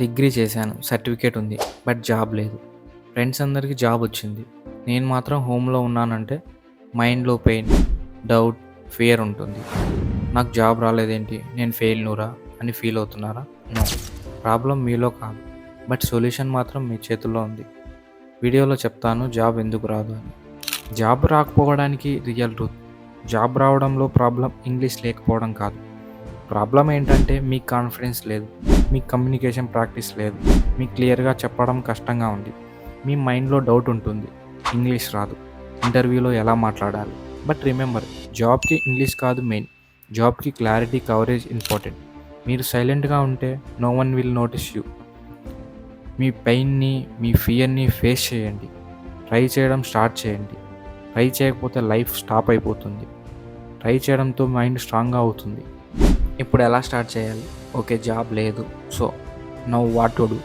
Degree చేశాను certificate ఉంది but job లేదు. ఫ్రెండ్స్ అందరికీ జాబ్ వచ్చింది. నేను మాత్రం హోమ్లో ఉన్నానంటే మైండ్లో పెయిన్ డౌట్ ఫియర్ ఉంటుంది. నాకు జాబ్ రాలేదేంటి? నేను ఫెయిల్ నూరా అని ఫీల్ అవుతున్నారా? నో. ప్రాబ్లం మీలో కాదు. బట్ సొల్యూషన్ మాత్రం మీ చేతుల్లో ఉంది. వీడియోలో చెప్తాను జాబ్ ఎందుకు రాదు అని. జాబ్ రాకపోవడానికి రియల్ రూత్ జాబ్ రావడంలో ప్రాబ్లం ఇంగ్లీష్ లేకపోవడం కాదు. ప్రాబ్లం ఏంటంటే మీకు కాన్ఫిడెన్స్ లేదు మీకు కమ్యూనికేషన్ ప్రాక్టీస్ లేదు మీ క్లియర్గా చెప్పడం కష్టంగా ఉంది మీ మైండ్లో డౌట్ ఉంటుంది ఇంగ్లీష్ రాదు ఇంటర్వ్యూలో ఎలా మాట్లాడాలి? బట్ రిమెంబర్ జాబ్కి ఇంగ్లీష్ కాదు మెయిన్ జాబ్కి క్లారిటీ కవరేజ్ ఇంపార్టెంట్ మీరు సైలెంట్గా ఉంటే no one will notice you మీ పెయిన్ని మీ ఫియర్ని ఫేస్ చేయండి ట్రై చేయడం స్టార్ట్ చేయండి ట్రై చేయకపోతే లైఫ్ స్టాప్ అయిపోతుంది ట్రై చేయడంతో మైండ్ స్ట్రాంగ్గా అవుతుంది. ఇప్పుడు ఎలా స్టార్ట్ చేయాలి? ఓకే జాబ్ లేదు. So no what to do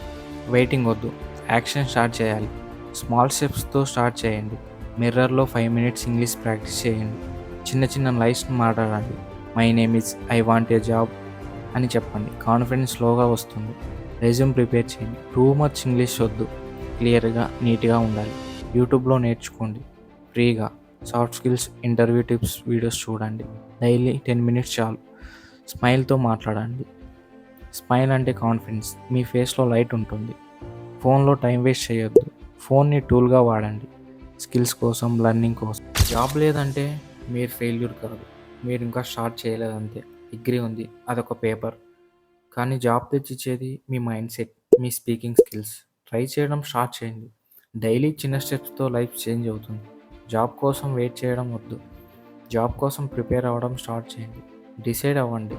waiting వద్దు. యాక్షన్ స్టార్ట్ చేయాలి. స్మాల్ స్టెప్స్తో స్టార్ట్ చేయండి. మిర్రర్లో ఫైవ్ మినిట్స్ ఇంగ్లీష్ ప్రాక్టీస్ చేయండి. చిన్న చిన్న లైఫ్స్ని మాట్లాడండి. My name is I want a job అని చెప్పండి. కాన్ఫిడెన్స్ స్లోగా వస్తుంది. రెజ్యూమ్ ప్రిపేర్ చేయండి. టూ మచ్ ఇంగ్లీష్ వద్దు. క్లియర్గా నీట్గా ఉండాలి. యూట్యూబ్లో నేర్చుకోండి. ఫ్రీగా soft skills interview tips videos చూడండి. డైలీ టెన్ మినిట్స్ చాలు. స్మైల్తో మాట్లాడండి. స్మైల్ అంటే కాన్ఫిడెన్స్. మీ ఫేస్లో లైట్ ఉంటుంది. ఫోన్లో టైం వేస్ట్ చేయొద్దు. ఫోన్ని టూల్గా వాడండి. స్కిల్స్ కోసం లర్నింగ్ కోసం. జాబ్ లేదంటే మీరు ఫెయిల్యూర్ కాదు. మీరు ఇంకా స్టార్ట్ చేయలేదంతే. డిగ్రీ ఉంది. అదొక పేపర్. కానీ జాబ్ తెచ్చిచ్చేది మీ మైండ్ సెట్ మీ స్పీకింగ్ స్కిల్స్. ట్రై చేయడం స్టార్ట్ చేయండి. డైలీ చిన్న స్టెప్స్తో లైఫ్ చేంజ్ అవుతుంది. జాబ్ కోసం వెయిట్ చేయడం వద్దు. జాబ్ కోసం ప్రిపేర్ అవ్వడం స్టార్ట్ చేయండి. డిసైడ్ అవ్వండి.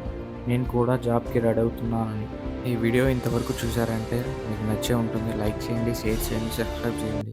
నేను కూడా జాబ్కి రెడీ అవుతున్నానని. ఈ వీడియో ఇంతవరకు చూసారంటే మీకు నచ్చే ఉంటుంది. లైక్ చేయండి షేర్ చేయండి సబ్స్క్రైబ్ చేయండి.